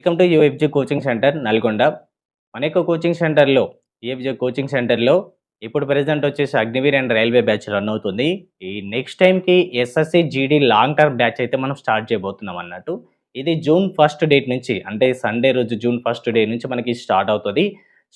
Welcome to UFJ coaching centre Nalgonda మన యొక్క coaching సెంటర్లో యూఎఫ్జే కోచింగ్ సెంటర్లో ఇప్పుడు ప్రెసెంట్ వచ్చేసి Agniveer and railway batch run అవుతుంది. ఈ నెక్స్ట్ టైంకి SSC GD long term batch అయితే మనం స్టార్ట్ చేయబోతున్నాం అన్నట్టు. ఇది జూన్ ఫస్ట్ డేట్ నుంచి అంటే సండే రోజు జూన్ ఫస్ట్ డే నుంచి మనకి స్టార్ట్ అవుతుంది.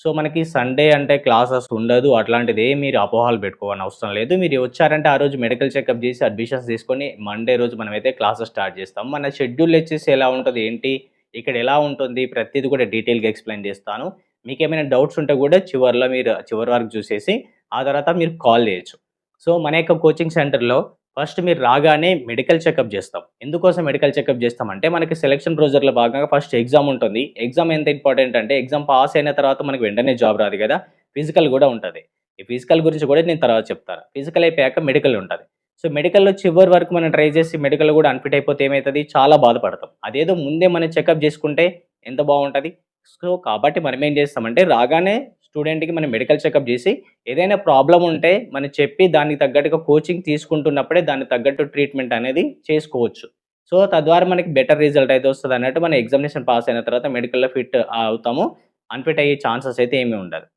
సో మనకి సండే అంటే క్లాసెస్ ఉండదు అట్లాంటిది ఏ మీరు అపోహాలు పెట్టుకోవాలని అవసరం లేదు. మీరు వచ్చారంటే ఆ రోజు మెడికల్ చెకప్ చేసి అడ్మిషన్స్ తీసుకొని మండే రోజు మనమైతే క్లాసెస్ స్టార్ట్ చేస్తాం. మన షెడ్యూల్ వచ్చేసి ఎలా ఉంటుంది? ఏంటి? ఇక్కడ ఎలా ఉంటుంది ప్రతిదీ కూడా డీటెయిల్గా ఎక్స్ప్లెయిన్ చేస్తాను. మీకు ఏమైనా డౌట్స్ ఉంటే కూడా చివరిలో మీరు చివరి వరకు చూసేసి ఆ తర్వాత మీరు కాల్ చేయొచ్చు. సో మన యొక్క కోచింగ్ సెంటర్లో ఫస్ట్ మీరు రాగానే మెడికల్ చెకప్ చేస్తాం. ఎందుకోసం మెడికల్ చెకప్ చేస్తామంటే మనకి సెలక్షన్ ప్రొసీజర్లో భాగంగా ఫస్ట్ ఎగ్జామ్ ఉంటుంది. ఎగ్జామ్ ఎంత ఇంపార్టెంట్ అంటే ఎగ్జామ్ పాస్ అయిన తర్వాత మనకి వెంటనే జాబ్ రాదు కదా. ఫిజికల్ కూడా ఉంటుంది. ఈ ఫిజికల్ గురించి కూడా నేను తర్వాత చెప్తాను. ఫిజికల్ అయిపోయాక మెడికల్ ఉంటుంది. సో మెడికల్లో చివరి వరకు మనం ట్రై చేసి మెడికల్ కూడా అన్ఫిట్ అయిపోతే ఏమవుతుంది చాలా బాధపడతాం. అదేదో ముందే మనం చెకప్ చేసుకుంటే ఎంత బాగుంటుంది? సో కాబట్టి మనం ఏం చేస్తామంటే రాగానే స్టూడెంట్కి మనం మెడికల్ చెకప్ చేసి ఏదైనా ప్రాబ్లం ఉంటే మనం చెప్పి దానికి తగ్గట్టుగా కోచింగ్ తీసుకుంటున్నప్పుడే దానికి తగ్గట్టు ట్రీట్మెంట్ అనేది చేసుకోవచ్చు. సో తద్వారా మనకి బెటర్ రిజల్ట్ అయితే వస్తుంది అన్నట్టు మనం ఎగ్జామినేషన్ పాస్ అయిన తర్వాత మెడికల్లో ఫిట్ అవుతాము. అన్ఫిట్ అయ్యే ఛాన్సెస్ అయితే ఏమీ ఉండదు.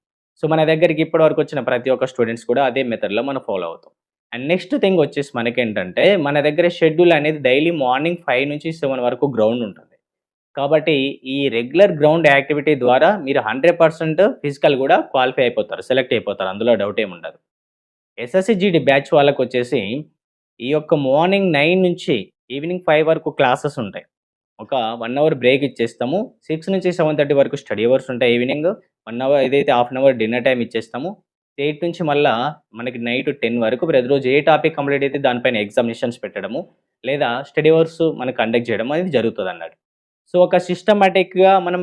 సో మన దగ్గరికి ఇప్పటివరకు వచ్చిన ప్రతి ఒక్క స్టూడెంట్స్ కూడా అదే మెథడ్లో మనం ఫాలో అవుతాం. అండ్ నెక్స్ట్ థింగ్ వచ్చేసి మనకేంటంటే మన దగ్గర షెడ్యూల్ అనేది డైలీ మార్నింగ్ ఫైవ్ నుంచి సెవెన్ వరకు గ్రౌండ్ ఉంటుంది. కాబట్టి ఈ రెగ్యులర్ గ్రౌండ్ యాక్టివిటీ ద్వారా మీరు హండ్రెడ్ పర్సెంట్ ఫిజికల్ కూడా క్వాలిఫై అయిపోతారు సెలెక్ట్ అయిపోతారు. అందులో డౌట్ ఏమి ఉండదు. ఎస్ఎస్సిజీడి బ్యాచ్ వాళ్ళకు వచ్చేసి ఈ యొక్క మార్నింగ్ నైన్ నుంచి ఈవినింగ్ ఫైవ్ వరకు క్లాసెస్ ఉంటాయి. ఒక వన్ అవర్ బ్రేక్ ఇచ్చేస్తాము. సిక్స్ నుంచి సెవెన్ థర్టీ వరకు స్టడీ అవర్స్ ఉంటాయి ఈవినింగ్. వన్ అవర్ ఏదైతే half an hour dinner time ఇచ్చేస్తాము. ఎయిట్ నుంచి మళ్ళా మనకి నైట్ టెన్ వరకు ప్రతిరోజు ఏ టాపిక్ కంప్లీట్ అయితే దానిపైన ఎగ్జామినేషన్స్ పెట్టడము లేదా స్టడీ అవర్స్ మనం కండక్ట్ చేయడం అనేది జరుగుతుంది అన్నాడు సో ఒక సిస్టమేటిక్గా మనం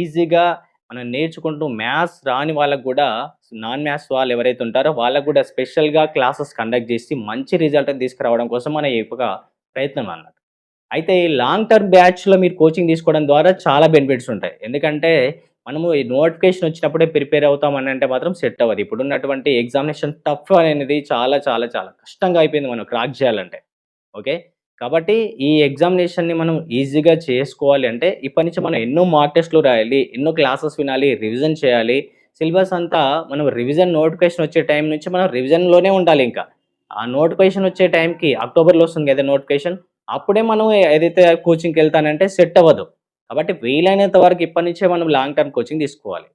ఈజీగా మనం నేర్చుకుంటూ మ్యాథ్స్ రాని వాళ్ళకు కూడా నాన్ మ్యాథ్స్ వాళ్ళు ఎవరైతే ఉంటారో వాళ్ళకు కూడా స్పెషల్గా క్లాసెస్ కండక్ట్ చేసి మంచి రిజల్ట్ తీసుకురావడం కోసం మన ఒక ప్రయత్నం అన్నట్టు. అయితే ఈ లాంగ్ టర్మ్ బ్యాచ్లో మీరు కోచింగ్ తీసుకోవడం ద్వారా చాలా బెనిఫిట్స్ ఉంటాయి. ఎందుకంటే మనము ఈ నోటిఫికేషన్ వచ్చినప్పుడే ప్రిపేర్ అవుతాం అని అంటే మాత్రం సెట్ అవ్వదు. ఇప్పుడున్నటువంటి ఎగ్జామినేషన్ టఫ్ అనేది చాలా చాలా చాలా కష్టంగా అయిపోయింది మనం క్రాక్ చేయాలంటే. ఓకే? కాబట్టి ఈ ఎగ్జామినేషన్ని మనం ఈజీగా చేసుకోవాలి అంటే ఇప్పటి నుంచి మనం ఎన్నో మార్క్ టెస్ట్లు రాయాలి ఎన్నో క్లాసెస్ వినాలి రివిజన్ చేయాలి. సిలబస్ అంతా మనం రివిజన్ నోటిఫికేషన్ వచ్చే టైం నుంచి మనం రివిజన్లోనే ఉండాలి ఇంకా. ఆ నోటిఫికేషన్ వచ్చే టైంకి అక్టోబర్లో వస్తుంది కదా నోటిఫికేషన్ అప్పుడే మనం ఏదైతే కోచింగ్కి వెళ్తానంటే సెట్ అవ్వదు. కాబట్టి వీలైనంత వరకు ఇప్పటి నుంచే మనం లాంగ్ టర్మ్ కోచింగ్ తీసుకోవాలి.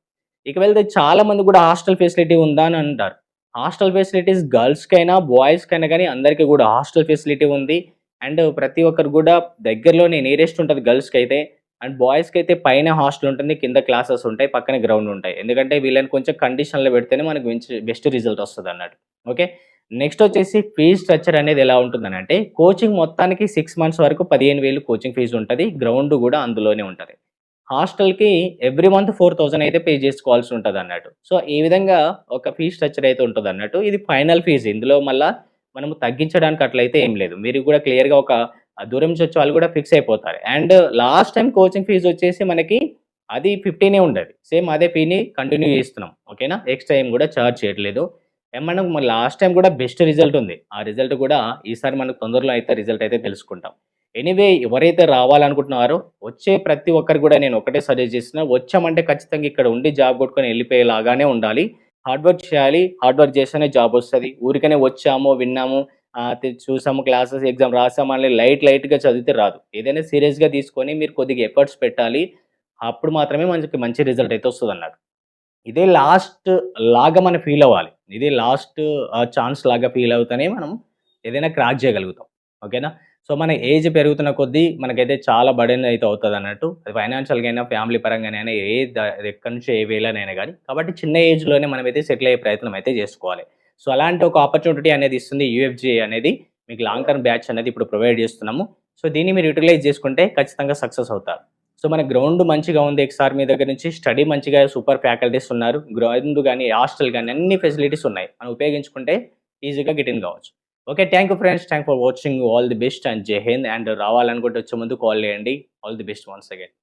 ఇక వెళ్తే చాలా మంది కూడా హాస్టల్ ఫెసిలిటీ ఉందా అని అంటారు. హాస్టల్ ఫెసిలిటీస్ గర్ల్స్కైనా బాయ్స్కైనా కానీ అందరికీ కూడా హాస్టల్ ఫెసిలిటీ ఉంది. అండ్ ప్రతి ఒక్కరు కూడా దగ్గరలోనే నియరెస్ట్ ఉంటుంది గర్ల్స్కి అయితే అండ్ బాయ్స్కి అయితే పైన హాస్టల్ ఉంటుంది కింద క్లాసెస్ ఉంటాయి పక్కన గ్రౌండ్ ఉంటాయి. ఎందుకంటే వీళ్ళని కొంచెం కండిషన్లో పెడితేనే మనకు బెస్ట్ రిజల్ట్ వస్తుంది అన్నట్టు ఓకే నెక్స్ట్ వచ్చేసి ఫీజ్ స్ట్రక్చర్ అనేది ఎలా ఉంటుందని అంటే కోచింగ్ మొత్తానికి సిక్స్ మంత్స్ వరకు పదిహేను వేలు కోచింగ్ ఫీజు ఉంటుంది. గ్రౌండ్ కూడా అందులోనే ఉంటుంది. హాస్టల్కి ఎవ్రీ మంత్ ఫోర్ థౌజండ్ అయితే పే చేసుకోవాల్సి ఉంటుంది అన్నట్టు. సో ఈ విధంగా ఒక ఫీజ్ స్ట్రక్చర్ అయితే ఉంటుంది అన్నట్టు. ఇది ఫైనల్ ఫీజు ఇందులో మళ్ళీ మనము తగ్గించడానికి అట్లయితే ఏం లేదు. మీరు కూడా క్లియర్గా ఒక దూరం నుంచి వచ్చే వాళ్ళు కూడా ఫిక్స్ అయిపోతారు. And last time coaching fee వచ్చేసి మనకి అది ఫిఫ్టీనే ఉండదు. సేమ్ అదే ఫీని కంటిన్యూ చేస్తున్నాం. ఓకేనా ఎక్స్ట్రా ఏం కూడా ఛార్జ్ చేయట్లేదు. ఏమన్నా మన లాస్ట్ టైం కూడా బెస్ట్ రిజల్ట్ ఉంది. ఆ రిజల్ట్ కూడా ఈసారి మనకు తొందరలో అయితే రిజల్ట్ అయితే తెలుసుకుంటాం. ఎనీవే ఎవరైతే రావాలనుకుంటున్నారో వచ్చే ప్రతి ఒక్కరు కూడా నేను ఒకటే సజెస్ట్ చేసిన వచ్చామంటే ఖచ్చితంగా ఇక్కడ ఉండి జాబ్ కొట్టుకొని వెళ్ళిపోయేలాగానే ఉండాలి. హార్డ్ వర్క్ చేయాలి హార్డ్ వర్క్ చేస్తేనే జాబ్ వస్తుంది. ఊరికనే వచ్చాము విన్నాము చూసాము క్లాసెస్ ఎగ్జామ్ రాసాము అని లైట్ లైట్గా చదివితే రాదు. ఏదైనా సీరియస్గా తీసుకొని మీరు కొద్దిగా ఎఫర్ట్స్ పెట్టాలి. అప్పుడు మాత్రమే మనకి మంచి రిజల్ట్ అయితే వస్తుంది అన్నట్టు ఇదే లాస్ట్ లాగా మనం ఫీల్ అవ్వాలి. ఇదే లాస్ట్ ఛాన్స్ లాగా ఫీల్ అవుతానే మనం ఏదైనా క్రాక్ చేయగలుగుతాం. ఓకేనా సో మన ఏజ్ పెరుగుతున్న కొద్దీ మనకైతే చాలా బడెన్ అయితే అవుతుంది అన్నట్టు. అది ఫైనాన్షియల్గా అయినా ఫ్యామిలీ పరంగానైనా ఏ ఎక్కడి నుంచి ఏ వేలనైనా కానీ కాబట్టి చిన్న ఏజ్లోనే మనమైతే సెటిల్ అయ్యే ప్రయత్నం అయితే చేసుకోవాలి. సో అలాంటి ఒక ఆపర్చునిటీ అనేది ఇస్తుంది యూఎఫ్జే అనేది. మీకు లాంగ్ టర్మ్ బ్యాచ్ అనేది ఇప్పుడు ప్రొవైడ్ చేస్తున్నాము. సో దీన్ని మీరు యూటిలైజ్ చేసుకుంటే ఖచ్చితంగా సక్సెస్ అవుతారు. సో మన గ్రౌండ్ మంచిగా ఉంది ఎక్స్ఆర్ మీ దగ్గర నుంచి స్టడీ మంచిగా సూపర్ ఫ్యాకల్టీస్ ఉన్నారు గ్రౌండ్ కానీ హాస్టల్ కానీ అన్ని ఫెసిలిటీస్ ఉన్నాయి. మనం ఉపయోగించుకుంటే ఈజీగా గెట్ ఇన్ కావచ్చు. Okay thank you friends. Thank for watching. All the best and జై హింద్. అండ్ రావాలనుకుంటే వచ్చే ముందు కాల్ చేయండి. All the best once again.